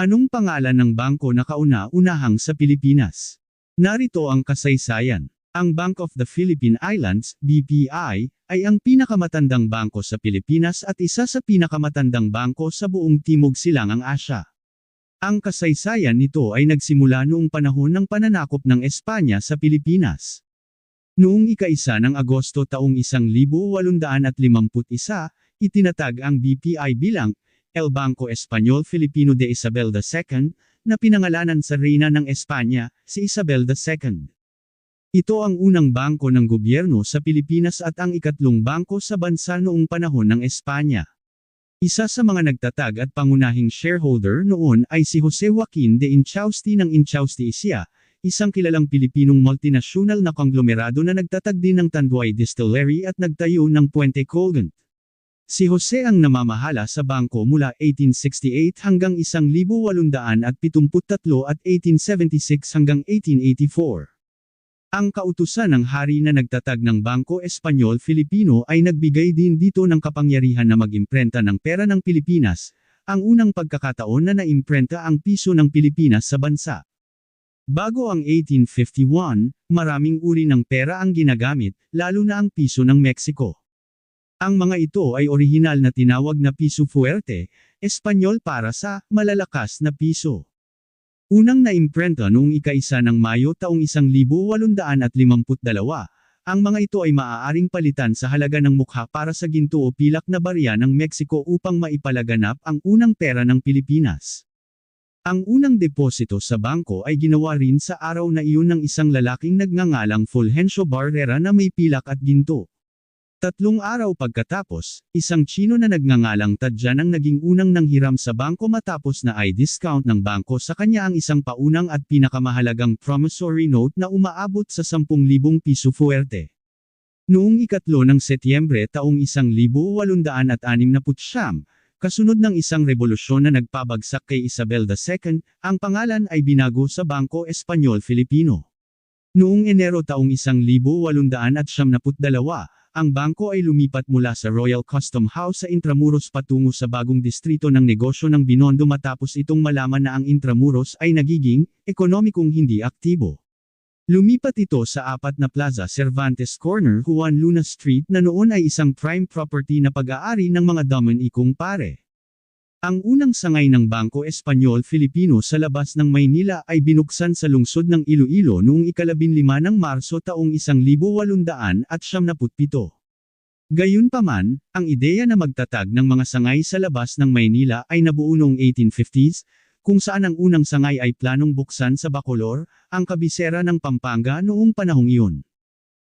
Anong pangalan ng bangko na kauna-unahang sa Pilipinas? Narito ang kasaysayan. Ang Bank of the Philippine Islands, BPI, ay ang pinakamatandang bangko sa Pilipinas at isa sa pinakamatandang bangko sa buong Timog Silangang Asya. Ang kasaysayan nito ay nagsimula noong panahon ng pananakop ng Espanya sa Pilipinas. Noong ika-isa ng Agosto taong 1851, itinatag ang BPI bilang El Banco Espanyol Filipino de Isabel II, na pinangalanan sa reyna ng Espanya, si Isabel II. Ito ang unang bangko ng gobyerno sa Pilipinas at ang ikatlong bangko sa bansa noong panahon ng Espanya. Isa sa mga nagtatag at pangunahing shareholder noon ay si Jose Joaquin de Inchausti ng Inchausti Asia, isang kilalang Pilipinong multinational na konglomerado na nagtatag din ng Tanduay Distillery at nagtayo ng Puente Colgant. Si Jose ang namamahala sa bangko mula 1868 hanggang 1873 at 1876 hanggang 1884. Ang kautusan ng hari na nagtatag ng Bangko Espanyol Filipino ay nagbigay din dito ng kapangyarihan na mag-imprenta ng pera ng Pilipinas, ang unang pagkakataon na naimprenta ang piso ng Pilipinas sa bansa. Bago ang 1851, maraming uri ng pera ang ginagamit, lalo na ang piso ng Mexico. Ang mga ito ay orihinal na tinawag na piso fuerte, Espanyol para sa malalakas na piso. Unang naimprenta noong ika-isa ng Mayo taong 1852, ang mga ito ay maaaring palitan sa halaga ng mukha para sa ginto o pilak na barya ng Mexico upang maipalaganap ang unang pera ng Pilipinas. Ang unang deposito sa bangko ay ginawa rin sa araw na iyon ng isang lalaking nagngangalang Fulgencio Barrera na may pilak at ginto. Tatlong araw pagkatapos, isang Chino na nagngangalang Tadjan ang naging unang nanghiram sa bangko matapos na ay discount ng bangko sa kanya ang isang paunang at pinakamahalagang promissory note na umaabot sa 10,000 piso fuerte. Noong ikatlo ng Setyembre taong 1869, kasunod ng isang revolusyon na nagpabagsak kay Isabel II, ang pangalan ay binago sa Bangko Espanyol Filipino. Noong Enero taong 1872, ang bangko ay lumipat mula sa Royal Custom House sa Intramuros patungo sa bagong distrito ng negosyo ng Binondo matapos itong malaman na ang Intramuros ay nagiging ekonomikong hindi aktibo. Lumipat ito sa apat na plaza Cervantes Corner Juan Luna Street na noon ay isang prime property na pag-aari ng mga Dominicong pare. Ang unang sangay ng Bangko Espanyol Filipino sa labas ng Maynila ay binuksan sa lungsod ng Iloilo noong ikalabinlima ng Marso taong 1877. Gayunpaman, ang ideya na magtatag ng mga sangay sa labas ng Maynila ay nabuo noong 1850s, kung saan ang unang sangay ay planong buksan sa Bacolor, ang kabisera ng Pampanga noong panahong iyon.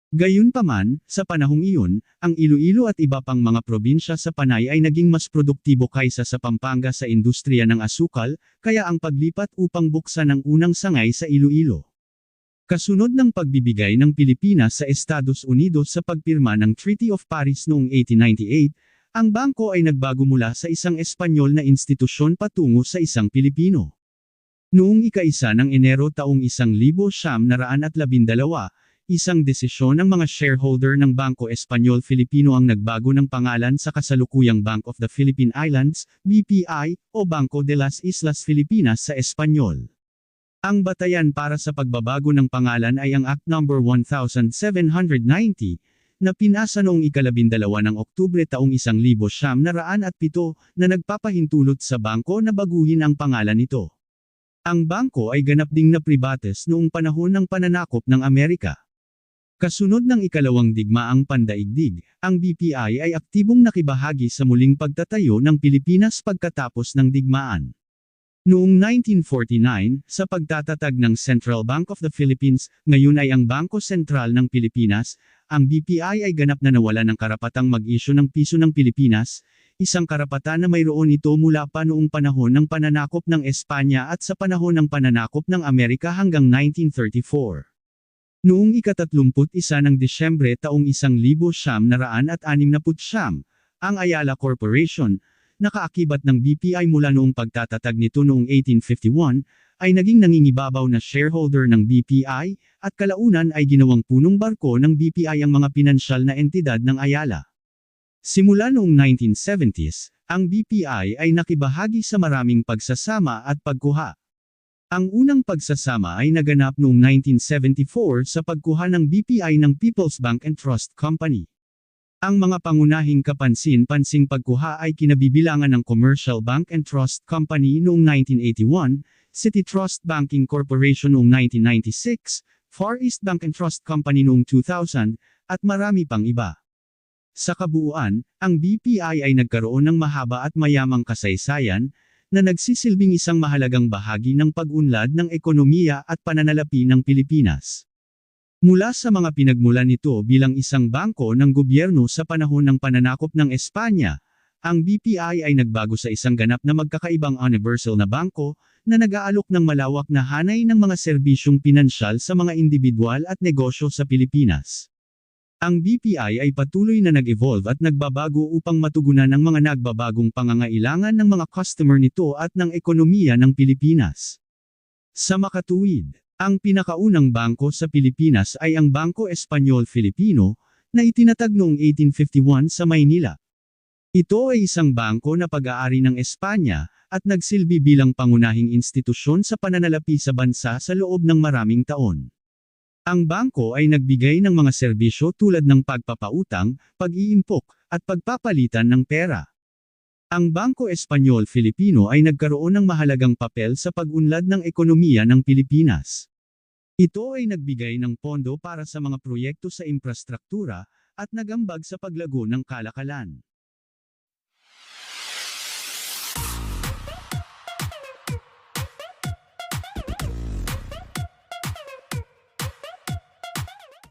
Gayunpaman, sa panahong iyon, ang Iloilo at iba pang mga probinsya sa Panay ay naging mas produktibo kaysa sa Pampanga sa industriya ng asukal, kaya ang paglipat upang buksan ang unang sangay sa Iloilo. Kasunod ng pagbibigay ng Pilipinas sa Estados Unidos sa pagpirma ng Treaty of Paris noong 1898, ang bangko ay nagbago mula sa isang Espanyol na institusyon patungo sa isang Pilipino. Noong ika-isa ng Enero taong 1912, Isang desisyon ng mga shareholder ng Bangko Espanyol Filipino ang nagbago ng pangalan sa kasalukuyang Bank of the Philippine Islands, BPI, o Banco de las Islas Filipinas sa Espanyol. Ang batayan para sa pagbabago ng pangalan ay ang Act No. 1790, na pinasa noong ikalabindalawa ng Oktubre taong 1907 na nagpapahintulot sa bangko na baguhin ang pangalan nito. Ang bangko ay ganap ding na pribates noong panahon ng pananakop ng Amerika. Kasunod ng ikalawang digmaang pandaigdig, ang BPI ay aktibong nakibahagi sa muling pagtatayo ng Pilipinas pagkatapos ng digmaan. Noong 1949, sa pagtatatag ng Central Bank of the Philippines, ngayon ay ang Bangko Sentral ng Pilipinas, ang BPI ay ganap na nawala ng karapatang mag-isyo ng piso ng Pilipinas, isang karapatan na mayroon ito mula pa noong panahon ng pananakop ng Espanya at sa panahon ng pananakop ng Amerika hanggang 1934. Noong ikatatlumput isa ng Disyembre taong isang libo siyam naraan at anim na siyam, ang Ayala Corporation, nakaakibat ng BPI mula noong pagtatatag nito noong 1851, ay naging nangingibabaw na shareholder ng BPI, at kalaunan ay ginawang punong barko ng BPI ang mga pinansyal na entidad ng Ayala. Simula noong 1970s, ang BPI ay nakibahagi sa maraming pagsasama at pagkuha. Ang unang pagsasama ay naganap noong 1974 sa pagkuha ng BPI ng People's Bank and Trust Company. Ang mga pangunahing kapansin-pansing pagkuha ay kinabibilangan ng Commercial Bank and Trust Company noong 1981, City Trust Banking Corporation noong 1996, Far East Bank and Trust Company noong 2000, at marami pang iba. Sa kabuuan, ang BPI ay nagkaroon ng mahaba at mayamang kasaysayan, na nagsisilbing isang mahalagang bahagi ng pag-unlad ng ekonomiya at pananalapi ng Pilipinas. Mula sa mga pinagmulan nito bilang isang bangko ng gobyerno sa panahon ng pananakop ng Espanya, ang BPI ay nagbago sa isang ganap na magkakaibang universal na bangko, na nag-aalok ng malawak na hanay ng mga serbisyong pinansyal sa mga individual at negosyo sa Pilipinas. Ang BPI ay patuloy na nag-evolve at nagbabago upang matugunan ang mga nagbabagong pangangailangan ng mga customer nito at ng ekonomiya ng Pilipinas. Sa makatuwid, ang pinakaunang bangko sa Pilipinas ay ang Bangko Espanyol Filipino, na itinatag noong 1851 sa Maynila. Ito ay isang bangko na pag-aari ng Espanya, at nagsilbi bilang pangunahing institusyon sa pananalapi sa bansa sa loob ng maraming taon. Ang bangko ay nagbigay ng mga serbisyo tulad ng pagpapautang, pag-iimpok, at pagpapalitan ng pera. Ang Bangko Espanyol Filipino ay nagkaroon ng mahalagang papel sa pag-unlad ng ekonomiya ng Pilipinas. Ito ay nagbigay ng pondo para sa mga proyekto sa infrastruktura, at nagambag sa paglago ng kalakalan.